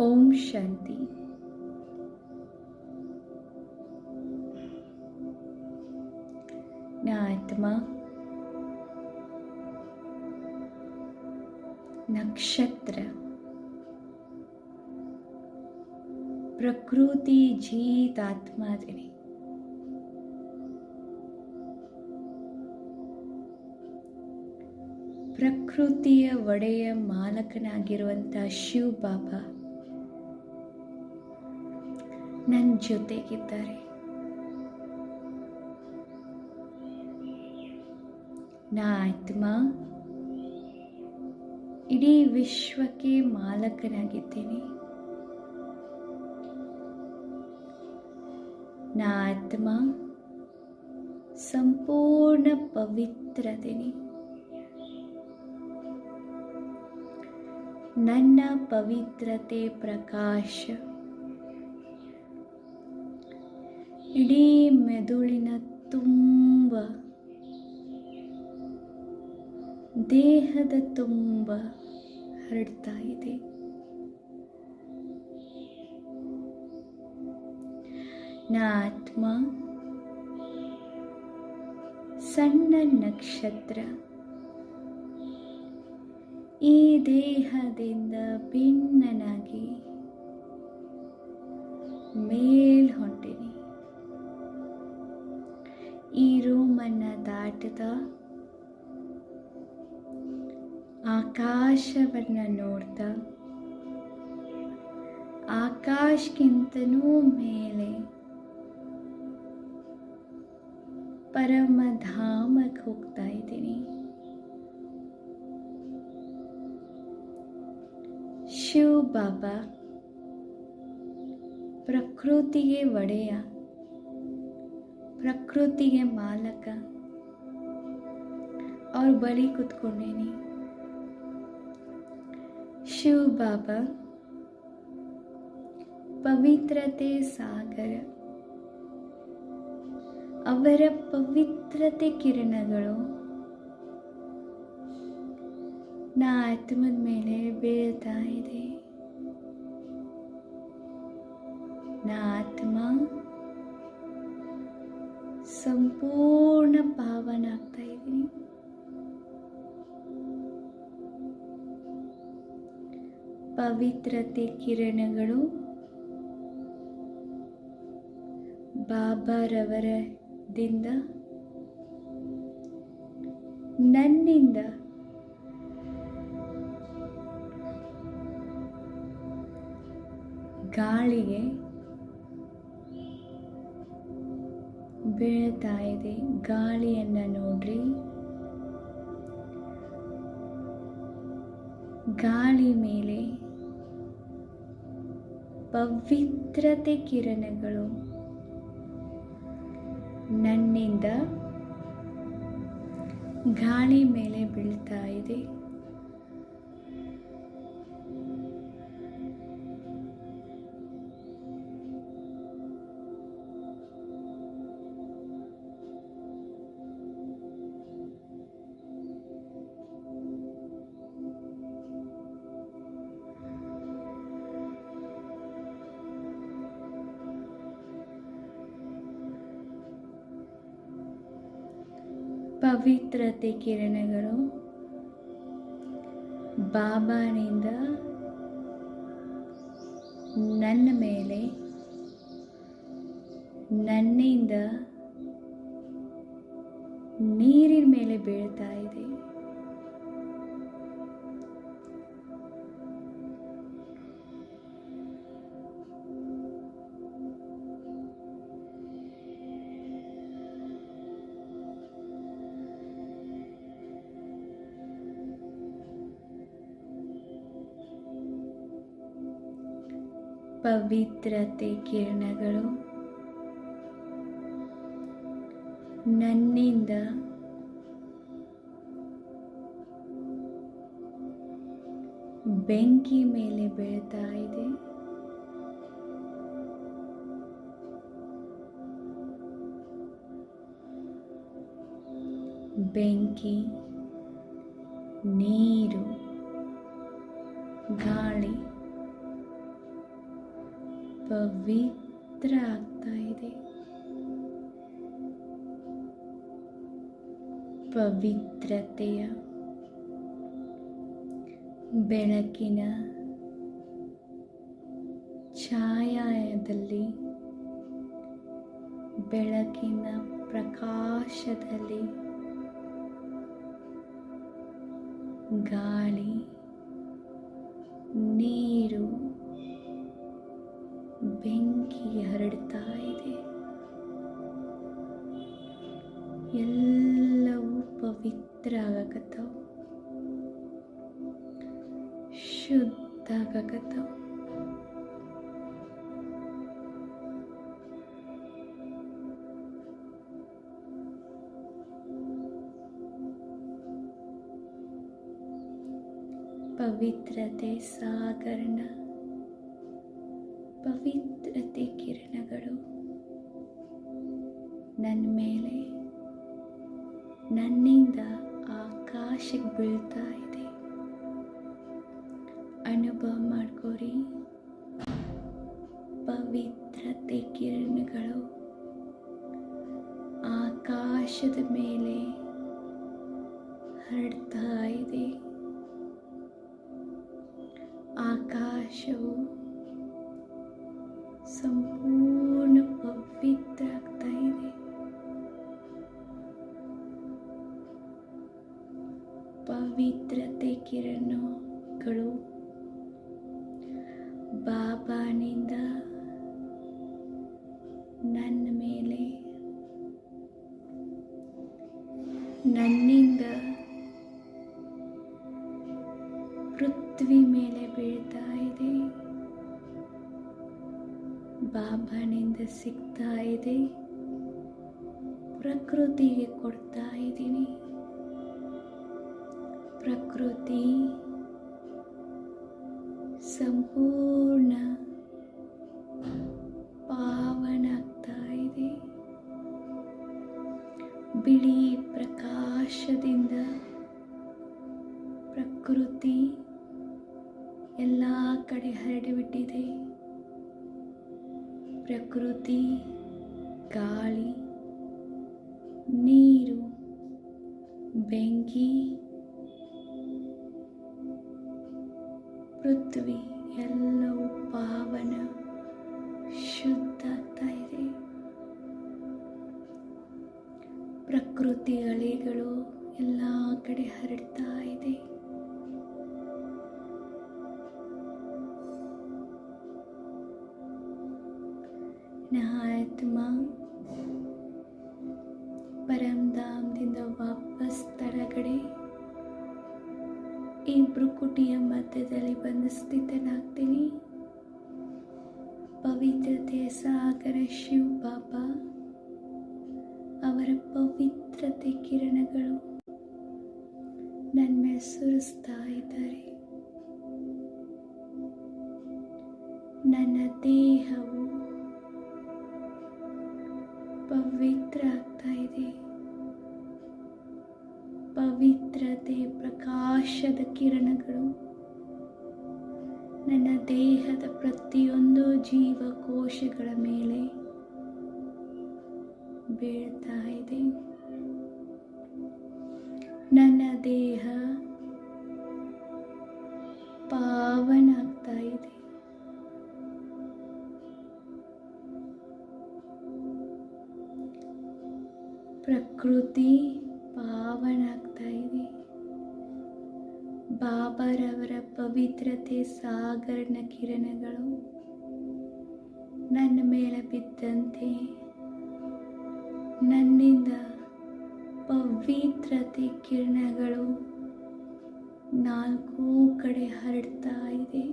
ಓಂ ಶಾಂತಿ. ನಾ ಆತ್ಮ ನಕ್ಷತ್ರ ಪ್ರಕೃತಿ ಜೀತಾತ್ಮ ಅದೀನಿ ಪ್ರಕೃತಿಯ ಒಡೆಯ ಮಾಲಕನಾಗಿರುವಂಥ ಶಿವ ಬಾಬಾ ನನ್ನ ಜೊತೆಗಿದ್ದಾರೆ. ನಾ ಆತ್ಮ ಇಡೀ ವಿಶ್ವಕ್ಕೆ ಮಾಲಕನಾಗಿದ್ದೇನೆ ನಾ ಆತ್ಮ ಸಂಪೂರ್ಣ ಪವಿತ್ರದೇನೆ. ನನ್ನ ಪವಿತ್ರತೆ ಪ್ರಕಾಶ. ಇಡೀ ಮೆದುಳಿನ ತುಂಬ ದೇಹದ ತುಂಬ ಹರಡ್ತಾ ಇದೆ. ನಾತ್ಮ ಸಣ್ಣ ನಕ್ಷತ್ರ ಈ ದೇಹದಿಂದ ಭಿನ್ನನಾಗಿ ಮೇಲ್ ರೂಮನ್ನು ದಾಟದ ಆಕಾಶವನ್ನು ನೋಡ್ತಾ ಆಕಾಶಕ್ಕಿಂತನೂ ಮೇಲೆ ಪರಮಧಾಮಕ್ಕೆ ಹೋಗ್ತಾ ಇದ್ದೀನಿ ಶಿವ್ ಬಾಬಾ ಪ್ರಕೃತಿಗೆ ಒಡೆಯ ಪ್ರಕೃತಿಗೆ ಮಾಲಕ ಅವ್ರ ಬಳಿ ಕೂತ್ಕೊಂಡೇನಿ ಶಿವ್ ಬಾಬಾ ಪವಿತ್ರತೆ ಸಾಗರ ಅವರ ಪವಿತ್ರತೆ ಕಿರಣಗಳು ನಾ ಆತ್ಮದ ಮೇಲೆ ಬೀಳ್ತಾ ಇದೆ ನಾ ಆತ್ಮ ಸಂಪೂರ್ಣ ಪಾವನ ಆಗ್ತಾ ಇದ್ದೀನಿ ಪವಿತ್ರತೆ ಕಿರಣಗಳು ಬಾಬಾರವರದಿಂದ ನನ್ನಿಂದ ಗಾಳಿಗೆ ಬೀಳ್ತಾ ಇದೆ. ಗಾಳಿಯನ್ನು ನೋಡ್ರಿ. ಗಾಳಿ ಮೇಲೆ ಪವಿತ್ರತೆ ಕಿರಣಗಳು. ನನ್ನಿಂದ ಗಾಳಿ ಮೇಲೆ ಬೀಳ್ತಾ ಇದೆ. ಪವಿತ್ರತೆ ಕಿರಣಗಳು ಬಾಬಾನಿಂದ ನನ್ನ ಮೇಲೆ ನನ್ನಿಂದ ನೀರಿನ ಮೇಲೆ ಬೀಳ್ತಾ ಇದೆ. ಪವಿತ್ರತೆ ಕಿರಣಗಳು. ನನ್ನಿಂದ ಬೆಂಕಿ ಮೇಲೆ ಬೀಳ್ತಾ ಇದೆ. ಬೆಂಕಿ ನೀರು ಗಾಳಿ. ಪವಿತ್ರ ಆಗ್ತಾ ಇದೆ. ಪವಿತ್ರತೆಯ ಬೆಳಕಿನ ಛಾಯಾಯದಲ್ಲಿ ಬೆಳಕಿನ ಪ್ರಕಾಶದಲ್ಲಿ ಗಾಳಿ ನೀರು. ಶುದ್ಧ ಆಗಕತ್ತಾವ ಪವಿತ್ರತೆ ಸಾಗರಣ ಪವಿತ್ರತೆ ಕಿರಣಗಳು ನನ್ನ ಮೇಲೆ ನನ್ನಿಂದ ಆಕಾಶಕ್ಕೆ ಬೀಳ್ತಾ ಇದೆ ಪವಿತ್ರತೆ ಕಿರಣಗಳು. ಆಕಾಶದ ಮೇಲೆ ಹರಡ್ತಾ ಇದೆ. ಆಕಾಶವು ಸಂಪೂರ್ಣ ಪವಿತ್ರ ಆಗ್ತಾ ಇದೆ. ಪವಿತ್ರತೆ ಕಿರಣಗಳು ಬಾಬಾನಿಂದ ನನ್ನ ಮೇಲೆ. ನನ್ನಿಂದ ಪೃಥ್ವಿ ಮೇಲೆ ಬೀಳ್ತಾ ಇದೆ. ಬಾಬಾನಿಂದ ಸಿಗ್ತಾ ಇದೆ. ಪ್ರಕೃತಿಗೆ ಕೊಡ್ತಾ ಇದ್ದೀನಿ. ಪ್ರಕೃತಿ ಸಂಪೂರ್ಣ ಪ್ರಕೃತಿ, ಗಾಳಿ, ನೀರು, ಬೆಂಕಿ, ಪೃಥ್ವಿ ಎಲ್ಲವೂ ಪಾವನ ಶುದ್ಧ ಆಗ್ತಾ ಇದೆ ಪ್ರಕೃತಿ ಅಳಿಗಳು ಎಲ್ಲ ಕಡೆ ಹರಡ್ತಾ ಇದೆ. ಆತ್ಮ ಪರಂಧಾಮದಿಂದ ವಾಪಸ್ ತಳಗಡೆ ಈ ಭ್ರುಕುಟಿಯ ಮಧ್ಯದಲ್ಲಿ ಬಂದು ಸ್ಥಿತನಾಗ್ತೀನಿ. ಪವಿತ್ರತೆಯ ಸಾಗರ ಶಿವ ಬಾಬಾ. ಅವರ ಪವಿತ್ರತೆ ಕಿರಣಗಳು ನನ್ನ ಮೇಲೆ ಸುರಿಸ್ತಾ ಇದ್ದಾರೆ. ನನ್ನ ದೇಹವು ಪವಿತ್ರ ಆಗ್ತಾ ಇದೆ ಪವಿತ್ರತೆ ಪ್ರಕಾಶದ ಕಿರಣಗಳು. ನನ್ನ ದೇಹದ ಪ್ರತಿಯೊಂದು ಜೀವಕೋಶಗಳ ಮೇಲೆ ಬೀಳ್ತಾ ಇದೆ ನನ್ನ ದೇಹ ಪ್ರಕೃತಿ ಪಾವನ ಆಗ್ತಾ ಇದೆ. ಬಾಬಾರವರ ಪವಿತ್ರತೆ, ಸಾಗರನ ಕಿರಣಗಳು ನನ್ನ ಮೇಲೆ ಬಿದ್ದಂತೆ, ನನ್ನಿಂದ ಪವಿತ್ರತೆ ಕಿರಣಗಳು ನಾಲ್ಕೂ ಕಡೆ ಹರಡ್ತಾ ಇದೆ.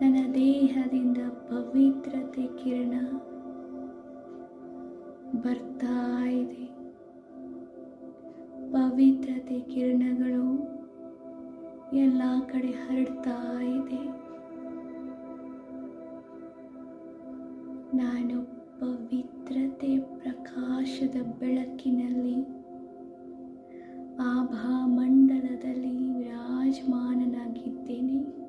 ನನ್ನ ದೇಹದಿಂದ ಪವಿತ್ರತೆ ಕಿರಣ ಬರ್ತಾ ಇದೆ ಪವಿತ್ರತೆ ಕಿರಣಗಳು ಎಲ್ಲ ಕಡೆ ಹರಡ್ತಾ ಇದೆ ನಾನು ಪವಿತ್ರತೆ ಪ್ರಕಾಶದ ಬೆಳಕಿನಲ್ಲಿ, ಆಭಾ ಮಂಡಲದಲ್ಲಿ ವಿರಾಜಮಾನನಾಗಿದ್ದೇನೆ.